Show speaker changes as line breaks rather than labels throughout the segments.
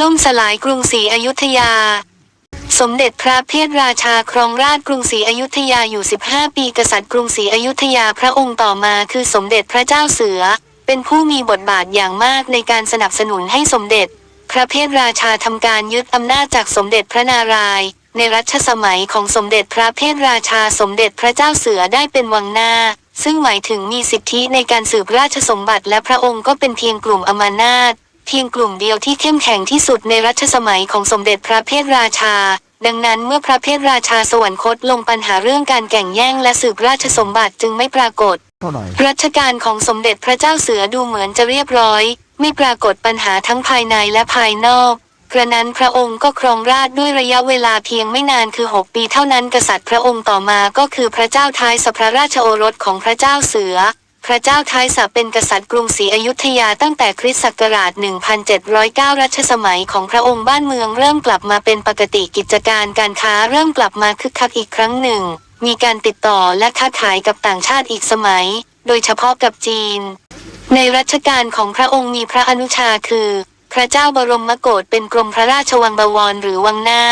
ล่มสลายกรุงศรีอยุธยา สมเด็จพระเพราชาครองราชย์กรุงศรีอยุธยาอยู่ 15 ปีกษัตริย์กรุงศรีอยุธยาพระองค์ต่อมาคือสมเด็จพระเจ้าเสือ เป็นผู้มีบทบาทอย่างมากในการสนับสนุนให้สมเด็จ พระเพทราชาทำการยึดอำนาจจากสมเด็จพระนารายณ์ในรัชสมัยของสมเด็จพระเพทราชาสมเด็จพระเจ้าเสือได้เป็นวังหน้า ซึ่งหมายถึงมีสิทธิในการสืบราชสมบัติและพระองค์ก็เป็นเพียงกลุ่มอมานาต เพียงกลุ่มเดียวที่เข้มแข็งที่สุดในรัชสมัยของสมเด็จพระเพทราชา ดังนั้นเมื่อพระเพทราชาสวรรคตลงปัญหาเรื่องการแก่งแย่งและสืบราชสมบัติจึงไม่ปรากฏ
เท่าไหร่
รัชกาลของสมเด็จพระเจ้าเสือดูเหมือนจะเรียบร้อย ไม่ปรากฏปัญหาทั้งภายในและภายนอกกระนั้นพระองค์ก็ครองราชย์ด้วยระยะเวลาเพียงไม่นานคือ 6 ปีเท่านั้นกษัตริย์พระองค์ต่อมาก็คือพระเจ้าท้ายสพระราชโอรสของพระเจ้าเสือ พระเจ้าท้ายสะเป็นกษัตริย์กรุงศรีอยุธยาตั้งแต่คริสต์ศักราช 1709 รัชสมัยของพระองค์บ้านเมืองเริ่มกลับมาเป็นปกติกิจการการค้าเริ่มกลับมาคึกคักอีกครั้งหนึ่ง มีการติดต่อและค้าขายกับต่างชาติอีกสมัย โดยเฉพาะกับจีน ในรัชกาลของพระองค์มีพระอนุชาคือ พระเจ้าบรมโกศเป็นกรมพระราชวังบวรหรือวังหน้า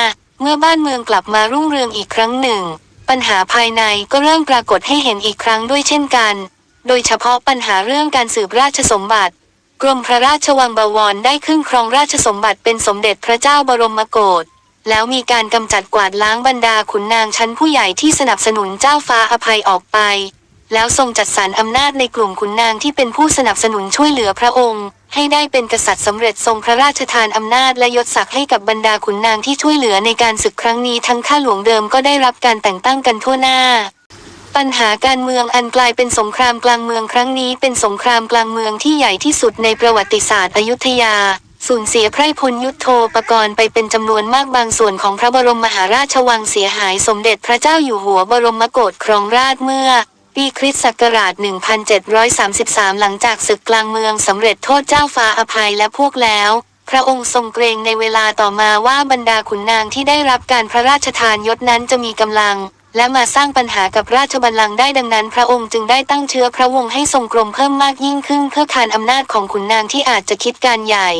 เมื่อบ้านเมืองกลับมารุ่งเรืองอีกครั้งหนึ่ง ปัญหาภายในก็เริ่มปรากฏให้เห็นอีกครั้งด้วยเช่นกัน โดยเฉพาะปัญหาเรื่องการสืบราชสมบัติ กรมพระราชวังบวรได้ขึ้นครองราชสมบัติเป็นสมเด็จพระเจ้าบรมโกศแล้วมีการกำจัดกวาดล้างบรรดาขุนนางชั้นผู้ใหญ่ที่สนับสนุนเจ้าฟ้าอภัยออกไป แล้วทรงจัดสรรอำนาจในกลุ่มขุนนางที่เป็นผู้สนับสนุนช่วยเหลือพระองค์ ให้ได้เป็นกษัตริย์สำเร็จทรงพระราชทานอำนาจและยศศักดิ์ให้กับบรรดาขุนนางที่ช่วยเหลือในการศึกครั้งนี้ทั้งข้าหลวงเดิมก็ได้รับการแต่งตั้งกันทั่วหน้า ปัญหาการเมืองอันกลายเป็นสงครามกลางเมืองครั้งนี้เป็นสงครามกลางเมืองที่ใหญ่ที่สุดในประวัติศาสตร์อยุธยา สูญเสียไพร่พลยุทธโธปกรณ์ไปเป็นจำนวนมากบางส่วนของพระบรมมหาราชวังเสียหายสมเด็จพระเจ้าอยู่หัวบรมโกศครองราชเมื่อปีคริสต์ศักราช 1733 หลังจากศึกกลางเมืองสำเร็จโทษเจ้าฟ้าอภัยและพวกแล้ว พระองค์ทรงเกรงในเวลาต่อมาว่าบรรดาขุนนางที่ได้รับการพระราชทานยศนั้นจะมีกำลัง และมาสร้างปัญหากับราชบัลลังก์ได้ดังนั้น พระองค์จึงได้ตั้งเชื้อพระวงศ์ให้ทรงกรมเพิ่มมากยิ่งขึ้นเพื่อคานอำนาจของขุนนางที่อาจจะคิดการใหญ่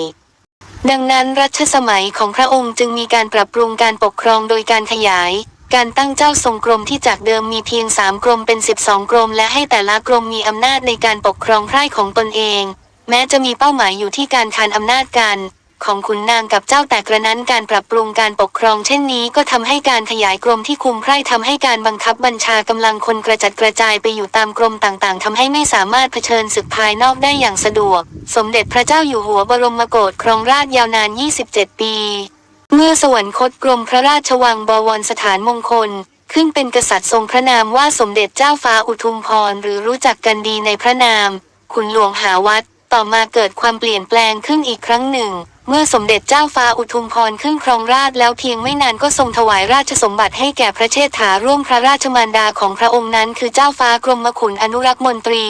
ดังนั้นรัชสมัยของพระองค์จึงมีการปรับปรุงการปกครองโดยการขยาย การตั้งเจ้าทรงกรมที่จากเดิมมีเพียงสามกรมเป็น 12 กรม และให้แต่ละกรมมีอำนาจในการปกครองไพร่ของตนเอง แม้จะมีเป้าหมายอยู่ที่การคานอำนาจกัน ของขุนนางกับเจ้าแต่กระนั้นการปรับปรุงการปกครองเช่นนี้ก็ทำให้การขยายกรมที่คุมไพร่ทำให้การบังคับบัญชากำลังคนกระจัดกระจายไปอยู่ตามกรมต่างๆทำให้ไม่สามารถเผชิญศึกภายนอกได้อย่างสะดวก สมเด็จพระเจ้าอยู่หัวบรมโกศครองราชยาวนาน 27 ปี เมื่อสวรรคตกรมพระราชวังบวรสถานมงคล ขึ้นเป็นกษัตริย์ทรงพระนามว่าสมเด็จเจ้าฟ้าอุทุมพรหรือรู้จักกันดีในพระนาม ขุนหลวงหาวัดต่อมาเกิดความเปลี่ยนแปลงขึ้นอีกครั้งหนึ่ง เมื่อสมเด็จเจ้าฟ้าอุทุมพรขึ้นครองราชแล้วเพียงไม่นานก็ทรงถวายราชสมบัติให้แก่พระเชษฐาร่วมพระราชมารดาของพระองค์นั้นคือเจ้าฟ้ากรมขุนอนุรักษ์มนตรี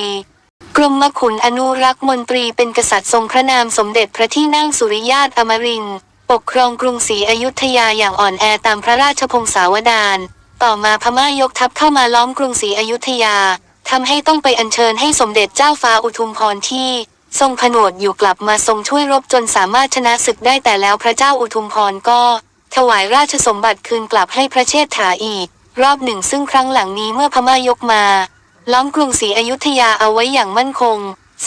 กรมขุนอนุรักษ์มนตรีเป็นกษัตริย์ทรงพระนามสมเด็จพระที่นั่งสุริยาตอมรินทร์ปกครองกรุงศรีอยุธยาอย่างอ่อนแอตามพระราชพงศาวดาร ต่อมาพม่ายกทัพเข้ามาล้อมกรุงศรีอยุธยาทำให้ต้องไปอัญเชิญให้สมเด็จเจ้าฟ้าอุทุมพรที่ ทรงผนวดอยู่กลับมาทรงช่วยรบจนสามารถชนะศึกได้แต่แล้วพระเจ้าอุทุมพรก็ ถวายราชสมบัติคืนกลับให้พระเชษฐาอีก รอบหนึ่งซึ่งครั้งหลังนี้เมื่อพม่ายกมา ล้อมกรุงศรีอยุธยาเอาไว้อย่างมั่นคง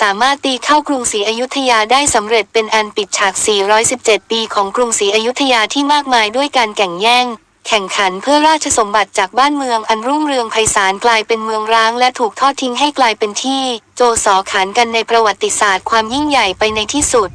สามารถตีเข้ากรุงศรีอยุธยาได้สำเร็จเป็นอันปิดฉาก 417 ปีของกรุงศรีอยุธยาที่มากมายด้วยการแข่งแย่ง แข่งขันเพื่อราชสมบัติจากบ้านเมืองอันรุ่งเรืองไพศาลกลายเป็นเมืองร้างและถูกทอดทิ้งให้กลายเป็นที่ โจสอขานกันในประวัติศาสตร์ความยิ่งใหญ่ไปในที่สุด